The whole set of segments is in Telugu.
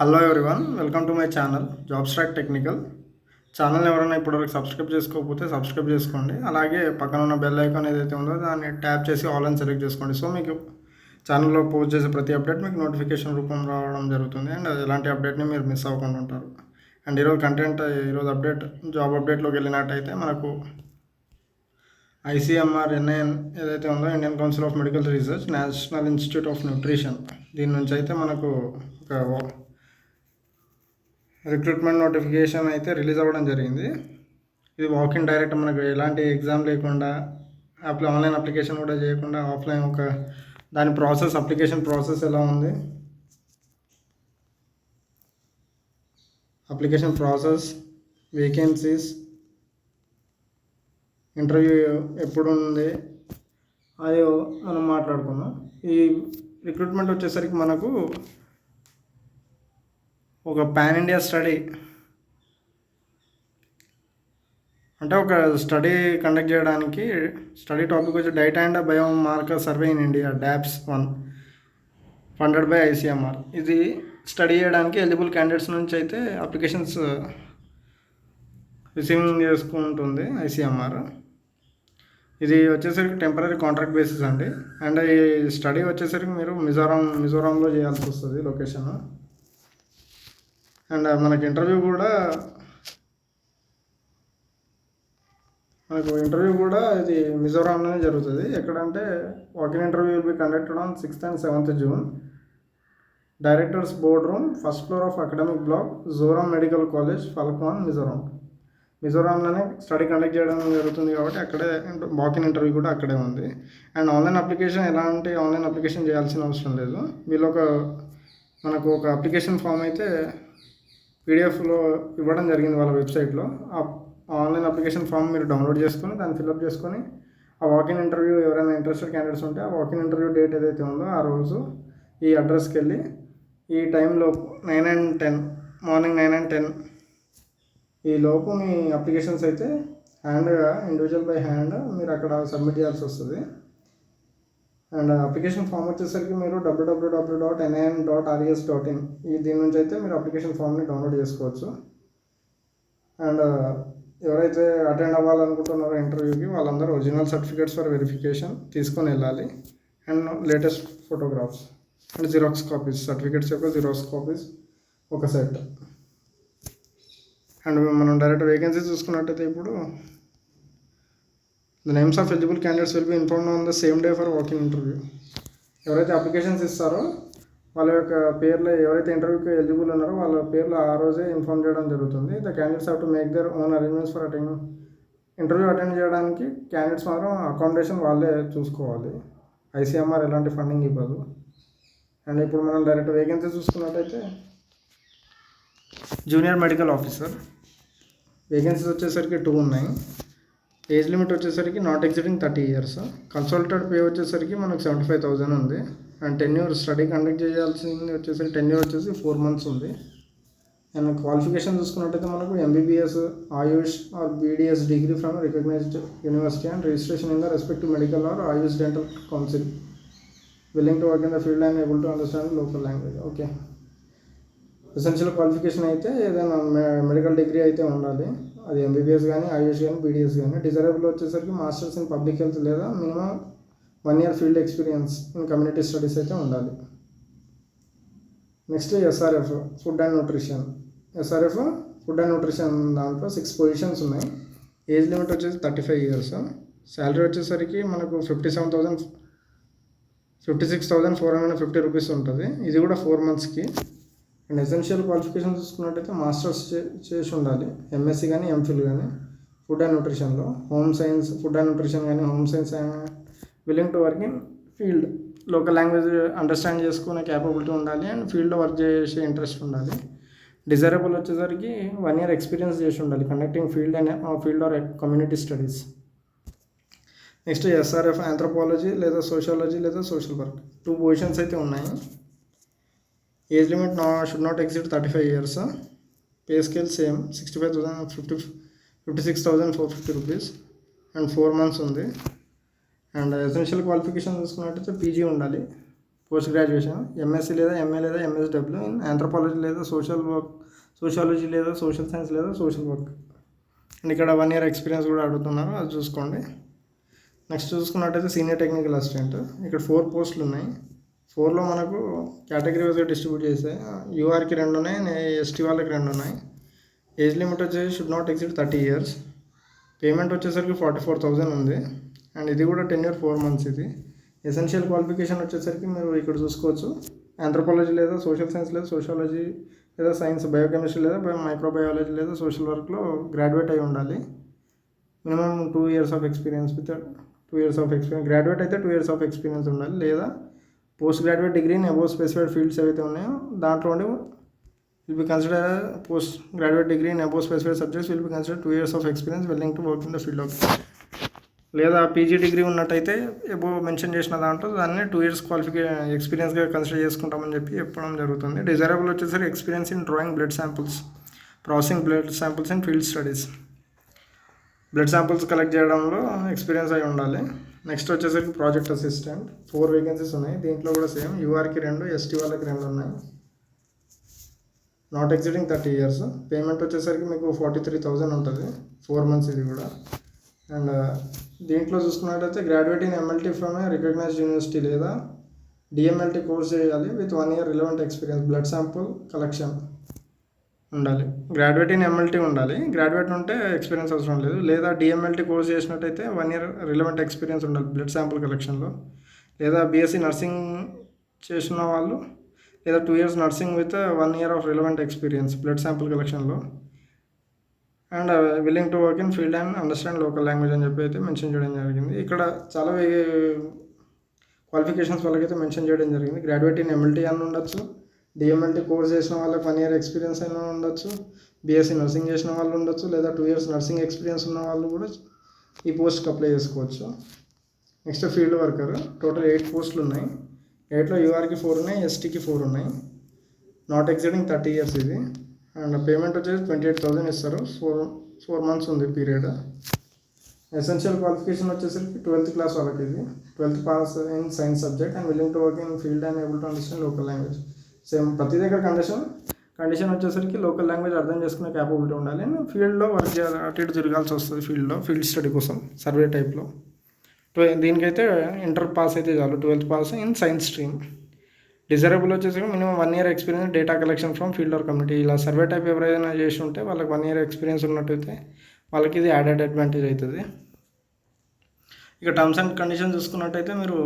Hello everyone welcome to my channel job track technical channel ఎవరైనా ఇప్పటివరకు సబ్స్క్రైబ్ చేసుకోకపోతే సబ్స్క్రైబ్ చేసుకోండి. అలాగే పక్కన ఉన్న బెల్ ఐకాన్ ఏదైతే ఉందో దాన్ని ట్యాప్ చేసి ఆల్ అని సెలెక్ట్ చేసుకోండి. సో మీకు ఛానల్లో పోస్ట్ చేసే ప్రతి అప్డేట్ మీకు నోటిఫికేషన్ రూపం రావడం జరుగుతుంది. అండ్ ఎలాంటి అప్డేట్ని మీరు మిస్ అవ్వకుండా ఉంటారు. అండ్ ఈరోజు కంటెంట్ ఈరోజు అప్డేట్ జాబ్ అప్డేట్లోకి వెళ్ళినట్టయితే మనకు ఐసీఎంఆర్ ఎన్ఐఎన్ ఏదైతే ఉందో Indian council of medical research national institute of nutrition దీని నుంచి అయితే మనకు ఒక రిక్రూట్మెంట్ నోటిఫికేషన్ అయితే రిలీజ్ అవ్వడం జరిగింది. ఇది వాకింగ్ డైరెక్ట్ మనకు ఎలాంటి ఎగ్జామ్ లేకుండా అప్లై ఆన్లైన్ అప్లికేషన్ కూడా చేయకుండా ఆఫ్లైన్ ఒక దాని ప్రాసెస్ అప్లికేషన్ ప్రాసెస్ ఎలా ఉంది? అప్లికేషన్ ప్రాసెస్ వేకెన్సీస్ ఇంటర్వ్యూ ఎప్పుడు ఉంది అది మనం మాట్లాడుకుందాం. ఈ రిక్రూట్మెంట్ వచ్చేసరికి మనకు ఒక పాన్ ఇండియా స్టడీ అంటే ఒక స్టడీ కండక్ట్ చేయడానికి స్టడీ టాపిక్ వచ్చి diet and biomarker survey in India DABS one funded by ICMR ఇది స్టడీ చేయడానికి ఎలిజిబుల్ క్యాండిడేట్స్ నుంచి అయితే అప్లికేషన్స్ రిసీవింగ్ చేసుకుంటుంది ఐసీఎంఆర్ ఇది వచ్చేసరికి టెంపరీ కాంట్రాక్ట్ బేసిస్ అండి. అండ్ ఈ స్టడీ వచ్చేసరికి మీరు మిజోరాం మిజోరాంలో చేయాల్సి వస్తుంది లొకేషన్ అండ్ మనకి ఇంటర్వ్యూ కూడా మనకు ఇంటర్వ్యూ కూడా ఇది మిజోరాంలోనే జరుగుతుంది. ఎక్కడంటే walk in interview will be conducted on sixth and seventh June directors board room first floor of academic block Zoram medical college Falkawn Mizoram మిజోరాంలోనే study conduct చేయడం జరుగుతుంది కాబట్టి అక్కడే వాకిన్ ఇంటర్వ్యూ కూడా అక్కడే ఉంది. అండ్ ఆన్లైన్ అప్లికేషన్ ఎలాంటి ఆన్లైన్ అప్లికేషన్ చేయాల్సిన అవసరం లేదు. వీళ్ళు ఒక మనకు ఒక అప్లికేషన్ ఫామ్ అయితే పీడిఎఫ్లో ఇవ్వడం జరిగింది వాళ్ళ వెబ్సైట్లో. ఆ ఆన్లైన్ అప్లికేషన్ ఫామ్ మీరు డౌన్లోడ్ చేసుకొని దాన్ని ఫిల్అప్ చేసుకొని ఆ వాకిన్ ఇంటర్వ్యూ ఎవరైనా ఇంట్రెస్టెడ్ క్యాండిడేట్స్ ఉంటే ఆ వాకిన్ ఇంటర్వ్యూ డేట్ ఏదైతే ఉందో ఆ రోజు ఈ అడ్రస్కి వెళ్ళి ఈ టైంలో nine and ten morning nine and ten ఈ లోపు మీ అప్లికేషన్స్ అయితే హ్యాండ్గా ఇండివిజువల్ బై హ్యాండ్ మీరు అక్కడ సబ్మిట్ చేయాల్సి వస్తుంది. అండ్ అప్లికేషన్ ఫామ్ వచ్చేసరికి మీరు డబ్ల్యూడబ్ల్యూడబ్ల్యూ dot NIN dot RES dot in ఈ దీని నుంచి అయితే మీరు అప్లికేషన్ ఫామ్ని డౌన్లోడ్ చేసుకోవచ్చు. అండ్ ఎవరైతే అటెండ్ అవ్వాలనుకుంటున్నారో ఇంటర్వ్యూకి వాళ్ళందరూ ఒరిజినల్ సర్టిఫికేట్స్ ఫర్ వెరిఫికేషన్ తీసుకొని వెళ్ళాలి. And latest photographs. And xerox copies. Certificates యొక్క జిరాక్స్ కాపీస్ ఒక సెట్. అండ్ మనం డైరెక్ట్ వేకెన్సీ చూసుకున్నట్టయితే ఇప్పుడు the names of eligible candidates will be inform on the same day for walking interview ఎవరైతే అప్లికేషన్స్ ఇస్తారో వాళ్ళ యొక్క పేర్లు ఎవరైతే ఇంటర్వ్యూకి ఎలిజిబుల్ ఉన్నారో వాళ్ళ పేర్లు ఆ రోజే ఇన్ఫార్మ్ చేయడం జరుగుతుంది. The candidates have to make their own arrangements for attend interview attend చేయడానికి క్యాండిడేట్స్ మాత్రం అకామిడేషన్ వాళ్ళే చూసుకోవాలి. ఐసీఎంఆర్ ఎలాంటి ఫండింగ్ ఇవ్వదు. అండ్ ఇప్పుడు మనం డైరెక్ట్ వేకెన్సీ చూసుకున్నట్టయితే జూనియర్ మెడికల్ ఆఫీసర్ వేకెన్సీస్ వచ్చేసరికి టూ ఉన్నాయి. ఏజ్ లిమిట్ వచ్చేసరికి not exceeding thirty years. Consolidated pay వచ్చేసరికి మనకు సెవెంటీ ఫైవ్ థౌజండ్ ఉంది. And ten year study conduct చేయాల్సింది వచ్చేసరికి టెన్ ఇయర్ వచ్చేసి ఫోర్ మంత్స్ ఉంది. అండ్ క్వాలిఫికేషన్ చూసుకున్నట్టయితే మనకు MBBS AYUSH or BDS degree from recognised university and registration in the respective medical or AYUSH dental council willing to work in the field and able to understand local language okay essential qualification అయితే ఏదైనా మెడికల్ డిగ్రీ అయితే ఉండాలి. అది ఎంబీబీఎస్ కానీ ఐఎస్ కానీ బీడీఎస్ కానీ డిజైరబుల్ వచ్చేసరికి మాస్టర్స్ ఇన్ పబ్లిక్ హెల్త్ లేదా minimum one year field experience in community studies అయితే ఉండాలి. Next SRF food and nutrition SRF food and nutrition దాంట్లో సిక్స్ పొజిషన్స్ ఉన్నాయి. ఏజ్ లిమిట్ వచ్చేసి థర్టీ ఫైవ్ ఇయర్స్ శాలరీ వచ్చేసరికి మనకు fifty seven thousand fifty six thousand four hundred fifty rupees ఉంటుంది. ఇది కూడా ఫోర్ మంత్స్కి అండ్ ఎసెన్షియల్ క్వాలిఫికేషన్ చూసుకున్నట్టయితే మాస్టర్స్ చే చేసి ఉండాలి. ఎంఎస్సి కానీ ఎంఫిల్ కానీ food and న్యూట్రిషన్లో home science food and nutrition కానీ home science willing to work in field local language understand చేసుకునే క్యాపబిలిటీ ఉండాలి అండ్ ఫీల్డ్లో వర్క్ చేసే ఇంట్రెస్ట్ ఉండాలి. డిజైరబుల్ వచ్చేసరికి వన్ ఇయర్ ఎక్స్పీరియన్స్ చేసి ఉండాలి. Conducting field and field or community studies next SRF anthropology లేదా సోషాలజీ లేదా సోషల్ వర్క్ టూ పొజిషన్స్ అయితే ఉన్నాయి. ఏజ్ లిమిట్ నా should not exceed thirty five years pay scale same sixty five thousand fifty fifty six thousand four fifty rupees and four months ఉంది అండ్ ఎసెన్షియల్ క్వాలిఫికేషన్ చూసుకున్నట్టయితే పీజీ ఉండాలి పోస్ట్ గ్రాడ్యుయేషన్ ఎంఎస్సీ లేదా ఎంఏ లేదా ఎంఎస్డబ్ల్యూ ఇన్ ఆంథ్రపాలజీ లేదా సోషల్ వర్క్ సోషాలజీ లేదా సోషల్ సైన్స్ లేదా సోషల్ వర్క్ అండ్ ఇక్కడ వన్ ఇయర్ ఎక్స్పీరియన్స్ కూడా అడుగుతున్నారు. అది చూసుకోండి. నెక్స్ట్ చూసుకున్నట్టయితే సీనియర్ టెక్నికల్ అసిస్టెంట్ ఇక్కడ ఫోర్ పోస్టులు ఉన్నాయి. ఫోర్లో మనకు కేటగిరీ వైజ్గా డిస్ట్రిబ్యూట్ చేస్తే యూఆర్కి రెండు ఉన్నాయి ఎస్టీ వాళ్ళకి రెండు ఉన్నాయి ఏజ్ లిమిట్ వచ్చేసి should not exceed thirty years payment వచ్చేసరికి ఫార్టీ ఫోర్ థౌజండ్ ఉంది. అండ్ ఇది కూడా టెన్ ఇయర్ ఫోర్ మంత్స్ ఇది. ఎసెన్షియల్ క్వాలిఫికేషన్ వచ్చేసరికి మీరు ఇక్కడ చూసుకోవచ్చు. ఆంథ్రోపాలజీ లేదా సోషల్ సైన్స్ లేదా సోషాలజీ లేదా సైన్స్ బయోకెమిస్ట్రీ లేదా బయో మైక్రోబయాలజీ లేదా సోషల్ వర్క్లో గ్రాడ్యుయేట్ అయి ఉండాలి. Minimum two years of experience with two years of experience graduate అయితే టూ ఇయర్స్ ఆఫ్ ఎక్స్పీరియన్స్ ఉండాలి. లేదా post graduate degree in above specified fields ఏవైతే ఉన్నాయో దాంట్లో ఉండి will be consider post graduate degree in above specified subjects will be consider two years of experience willing to work in the field of లేదా పీజీ డిగ్రీ ఉన్నట్టయితే ఎబో మెన్షన్ చేసిన దాంట్లో దాన్ని టూ ఇయర్స్ క్వాలిఫికే ఎక్స్పీరియన్స్గా కన్సిడర్ చేసుకుంటామని చెప్పి చెప్పడం జరుగుతుంది. డిజైరబుల్ వచ్చేసరికి experience in drawing blood samples processing blood samples in field studies blood samples collect చేయడంలో ఎక్స్పీరియన్స్ అయి ఉండాలి. నెక్స్ట్ వచ్చేసరికి ప్రాజెక్ట్ అసిస్టెంట్ ఫోర్ వేకెన్సీస్ ఉన్నాయి. దీంట్లో కూడా సేమ్ యూఆర్కి రెండు ఎస్టీ వాళ్ళకి రెండు ఉన్నాయి. Not exceeding thirty years payment వచ్చేసరికి మీకు ఫార్టీ త్రీ థౌజండ్ ఉంటుంది. ఫోర్ మంత్స్ ఇది కూడా. అండ్ uh, దీంట్లో చూసుకున్నట్టయితే graduate in MLT from a recognised university లేదా డిఎంఎల్టీ కోర్స్ చేయాలి with one year relevant experience blood sample collection ఉండాలి. గ్రాడ్యుయేట్ ఇన్ ఎంఎల్టీ ఉండాలి. గ్రాడ్యుయేట్ ఉంటే ఎక్స్పీరియన్స్ అవసరం లేదు. లేదా డిఎంఎల్టీ కోర్స్ చేసినట్టయితే వన్ ఇయర్ రిలవెంట్ ఎక్స్పీరియన్స్ ఉండాలి బ్లడ్ శాంపుల్ కలెక్షన్లో లేదా బీఎస్సీ నర్సింగ్ చేసిన వాళ్ళు లేదా two years nursing with one year of relevant experience blood sample కలెక్షన్లో and willing to work in field and understand local language అని చెప్పి అయితే మెన్షన్ చేయడం జరిగింది. ఇక్కడ చాలా uh, క్వాలిఫికేషన్స్ వాళ్ళకైతే మెన్షన్ చేయడం జరిగింది. గ్రాడ్యుయేట్ ఇన్ ఎంఎల్టీ అని ఉండొచ్చు. డిఎంఎల్టీ కోర్స్ చేసిన వాళ్ళకి వన్ ఇయర్ ఎక్స్పీరియన్స్ అయినా ఉండొచ్చు. బీఎస్సీ నర్సింగ్ చేసిన వాళ్ళు ఉండొచ్చు లేదా టూ ఇయర్స్ నర్సింగ్ ఎక్స్పీరియన్స్ ఉన్న వాళ్ళు కూడా ఈ పోస్ట్కి అప్లై చేసుకోవచ్చు. Next field worker total eight పోస్టులు ఉన్నాయి. ఎయిట్లో యూఆర్కి ఫోర్ ఉన్నాయి ఎస్టీకి ఫోర్ ఉన్నాయి. నాట్ ఎగ్జిడింగ్ థర్టీ ఇయర్స్ ఇది. అండ్ పేమెంట్ వచ్చేసి ట్వంటీ ఎయిట్ థౌసండ్ ఇస్తారు. ఫోర్ ఫోర్ మంత్స్ ఉంది పీరియడ్ ఎసెన్షియల్ క్వాలిఫికేషన్ వచ్చేసరికి ట్వెల్త్ క్లాస్ వాళ్ళకి ఇది. Twelfth pass in science subject and willing to work in field and able to understand local language same ప్రతి దగ్గర కండిషన్. కండిషన్ వచ్చేసరికి లోకల్ లాంగ్వేజ్ అర్థం చేసుకునే క్యాపబిలిటీ ఉండాలి. నేను ఫీల్డ్లో వర్క్ చేయాలి. అటు ఇటు తిరగాల్సి వస్తుంది ఫీల్డ్లో ఫీల్డ్ స్టడీ కోసం సర్వే టైప్లో దీనికైతే ఇంటర్ పాస్ అయితే చాలు. Twelfth pass in science stream desirable వచ్చేసి minimum one year experience data collection from field or community ఇలా సర్వే టైప్ ఎవరైనా చేసి ఉంటే వాళ్ళకి వన్ ఇయర్ ఎక్స్పీరియన్స్ ఉన్నట్టయితే వాళ్ళకి ఇది యాడెడ్ అడ్వాంటేజ్ అవుతుంది ఇక టర్మ్స్ అండ్ కండిషన్ చూసుకున్నట్టయితే మీరు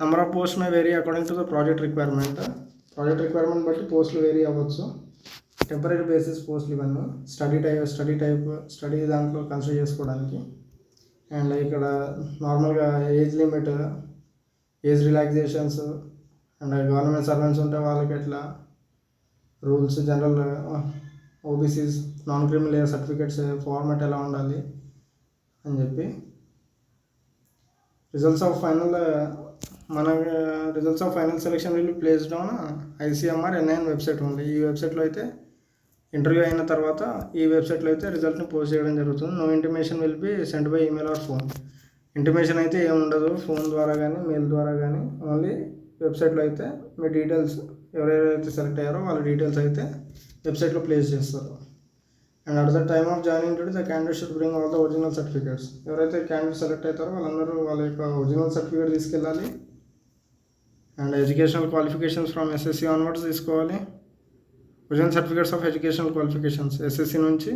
number of post may vary according to the project requirement project requirement బట్టి పోస్టులు వేరీ అవ్వచ్చు. టెంపరీ బేసిస్ పోస్టులు ఇవన్నీ. Study type study type study దాంట్లో కన్సిడర్ చేసుకోవడానికి. అండ్ ఇక్కడ నార్మల్గా age limit age relaxations and government servants ఉంటే వాళ్ళకి ఎట్లా? Rules general OBCs non criminal certificates format ఎలా ఉండాలి? అని చెప్పి. రిజల్ట్స్ ఆఫ్ ఫైనల్ మన results of final selection will placed on ICMR NIN website ఉంది ఈ వెబ్సైట్లో అయితే ఇంటర్వ్యూ అయిన తర్వాత ఈ వెబ్సైట్లో అయితే రిజల్ట్ని పోస్ట్ చేయడం జరుగుతుంది. No intimation will be send by email or phone intimation అయితే ఏమి ఉండదు. ఫోన్ ద్వారా కానీ మెయిల్ ద్వారా కానీ ఓన్లీ వెబ్సైట్లో అయితే మీ డీటెయిల్స్ ఎవరెవరైతే సెలెక్ట్ అయ్యారో వాళ్ళ డీటెయిల్స్ అయితే వెబ్సైట్లో ప్లేస్ చేస్తారు. And at the time of joining to the candidate should bring all the original certificates ఎవరైతే క్యాండిడేట్ సెలెక్ట్ అవుతారో వాళ్ళందరూ వాళ్ళ యొక్క ఒరిజినల్ సర్టిఫికేట్ తీసుకెళ్ళాలి. And educational qualifications from SSC onwards తీసుకోవాలి. Original certificates of educational qualifications. SSC నుంచి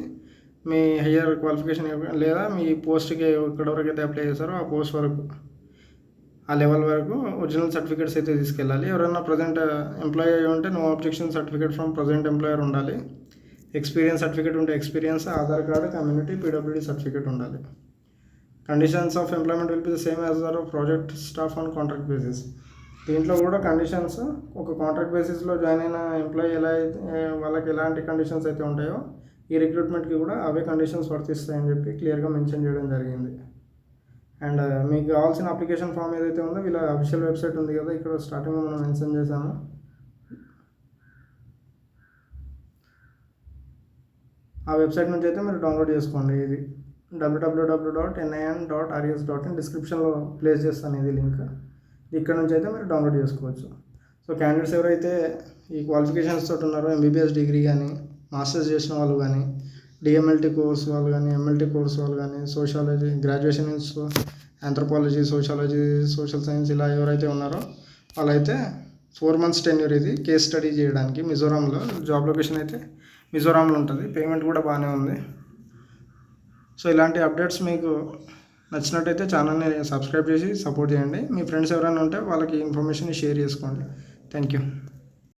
మీ హయ్యర్ క్వాలిఫికేషన్ లేదా మీ పోస్ట్కి ఎక్కడ వరకు అయితే అప్లై చేశారో ఆ పోస్ట్ వరకు ఆ లెవెల్ వరకు ఒరిజినల్ సర్టిఫికేట్స్ అయితే తీసుకెళ్ళాలి. ఎవరైనా ప్రజెంట్ ఎంప్లాయీ అయ్యి ఉంటే no objection certificate from present employer ఉండాలి. ఎక్స్పీరియన్స్ సర్టిఫికేట్ ఉంటే experience Aadhaar card community PWD certificate ఉండాలి. Conditions of employment will be the same as our project staff on contract basis. దీంట్లో కూడా కండిషన్స్ ఒక కాంట్రాక్ట్ బేసిస్లో జాయిన్ అయిన ఎంప్లాయీ ఎలా అయితే వాళ్ళకి ఎలాంటి కండిషన్స్ అయితే ఉంటాయో ఈ రిక్రూట్మెంట్కి కూడా అవే కండిషన్స్ వర్తిస్తాయని చెప్పి క్లియర్గా మెన్షన్ చేయడం జరిగింది. అండ్ uh, మీకు కావాల్సిన అప్లికేషన్ ఫామ్ ఏదైతే ఉందో వీళ్ళ అఫీషియల్ వెబ్సైట్ ఉంది కదా ఇక్కడ స్టార్టింగ్లో మనం మెన్షన్ చేశాము. ఆ వెబ్సైట్ నుంచి అయితే మీరు డౌన్లోడ్ చేసుకోండి ఇది. WWW dot NIN dot RS dot in డిస్క్రిప్షన్లో ప్లేస్ చేస్తాను ఇది లింక్ ఇక్కడ నుంచి అయితే మీరు డౌన్లోడ్ చేసుకోవచ్చు. సో క్యాండిడేట్స్ ఎవరైతే ఈ క్వాలిఫికేషన్స్ తోటి ఉన్నారో ఎంబీబీఎస్ డిగ్రీ కానీ మాస్టర్స్ చేసిన వాళ్ళు కానీ డిఎంఎల్టీ కోర్స్ వాళ్ళు కానీ ఎంఎల్టీ కోర్స్ వాళ్ళు కానీ sociology graduation in sociology social science ఇలా ఎవరైతే ఉన్నారో వాళ్ళైతే ఫోర్ మంత్స్ టెన్యూర్ ఇది కేస్ స్టడీ చేయడానికి మిజోరాంలో జాబ్ లొకేషన్ అయితే మిజోరాంలో ఉంటుంది. పేమెంట్ కూడా బాగానే ఉంది. సో ఇలాంటి అప్డేట్స్ మీకు నచ్చినట్టయితే ఛానల్ని సబ్స్క్రైబ్ చేసి సపోర్ట్ చేయండి. మీ ఫ్రెండ్స్ ఎవరైనా ఉంటే వాళ్ళకి ఇన్ఫర్మేషన్ షేర్ చేసుకోండి. Thank you.